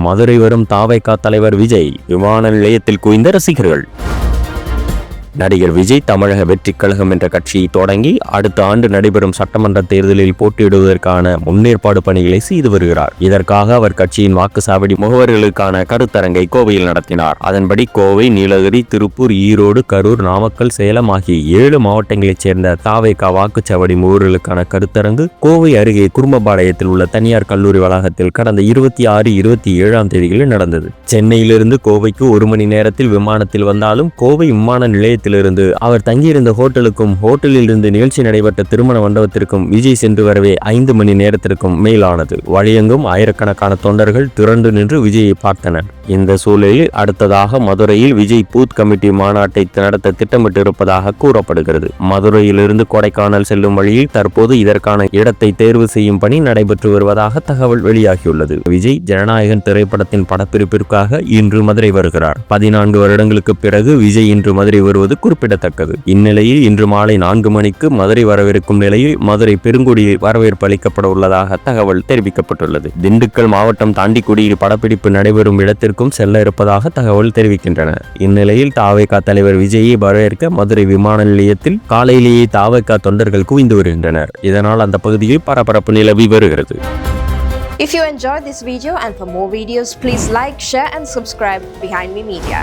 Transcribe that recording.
மதுரை வரும் தாவைக்கா தலைவர் விஜய் விமான நிலையத்தில் குவிந்த ரசிகர்கள். நடிகர் விஜய் தமிழக வெற்றிக் கழகம் என்ற கட்சியை தொடங்கி அடுத்த ஆண்டு நடைபெறும் சட்டமன்ற தேர்தலில் போட்டியிடுவதற்கான முன்னேற்பாடு பணிகளை செய்து வருகிறார். இதற்காக அவர் கட்சியின் வாக்குச்சாவடி முகவர்களுக்கான கருத்தரங்கை கோவையில் நடத்தினார். அதன்படி கோவை நீலகிரி திருப்பூர் ஈரோடு கரூர் நாமக்கல் சேலம் ஆகிய ஏழு மாவட்டங்களைச் சேர்ந்த தாவேகா வாக்குச்சாவடி முகவர்களுக்கான கருத்தரங்கு கோவை அருகே குடும்பபாளையத்தில் உள்ள தனியார் கல்லூரி வளாகத்தில் கடந்த இருபத்தி ஆறு இருபத்தி ஏழாம் தேதிகளில் நடந்தது. சென்னையிலிருந்து கோவைக்கு ஒரு மணி நேரத்தில் விமானத்தில் வந்தாலும் கோவை விமான நிலையத்திலிருந்து அவர் தங்கியிருந்த ஹோட்டலுக்கும் ஹோட்டலில் இருந்து நிகழ்ச்சி நடைபெற்ற திருமண மண்டபத்திற்கும் விஜய் சென்று வரவே ஐந்து மணி நேரத்திற்கும் மேலானது. வழியெங்கும் ஆயிரக்கணக்கான தொண்டர்கள் திரண்டு நின்று விஜயை பார்த்தனர். இந்த சூழலில் அடுத்ததாக மதுரையில் விஜய் பூத் கமிட்டி மாநாட்டை நடத்த திட்டமிட்டிருப்பதாக கூறப்படுகிறது. மதுரையிலிருந்து கொடைக்கானல் செல்லும் வழியில் தற்போது இதற்கான இடத்தை தேர்வு செய்யும் பணி நடைபெற்று வருவதாக தகவல் வெளியாகியுள்ளது. விஜய் ஜனநாயகன் திரைப்படத்தின் படப்பிடிப்பிற்காக இன்று மதுரை வருகிறார். பதினான்கு வருடங்களுக்கு பிறகு விஜய் இன்று மதுரை வருவது குறிப்பிடத்தக்கது. இந்நிலையில் இன்று மாலை நான்கு மணிக்கு மதுரை வரவிருக்கும் நிலையில் மதுரை பெருங்குடியில் வரவேற்பு அளிக்கப்பட உள்ளதாக தகவல் தெரிவிக்கப்பட்டுள்ளது. திண்டுக்கல் மாவட்டம் தாண்டிக்குடியில் படப்பிடிப்பு நடைபெறும் இடத்திற்கும் செல்ல இருப்பதாக தகவல் தெரிவிக்கின்றன. இந்நிலையில் தாவேகா தலைவர் விஜயை வரவேற்க மதுரை விமான நிலையத்தில் காலையிலேயே தாவேகா தொண்டர்கள் குவிந்து வருகின்றனர். இதனால் அந்த பகுதியில் பரபரப்பு நிலவி வருகிறது. If you enjoyed this video and for more videos, please like, share and subscribe Behind Me Media.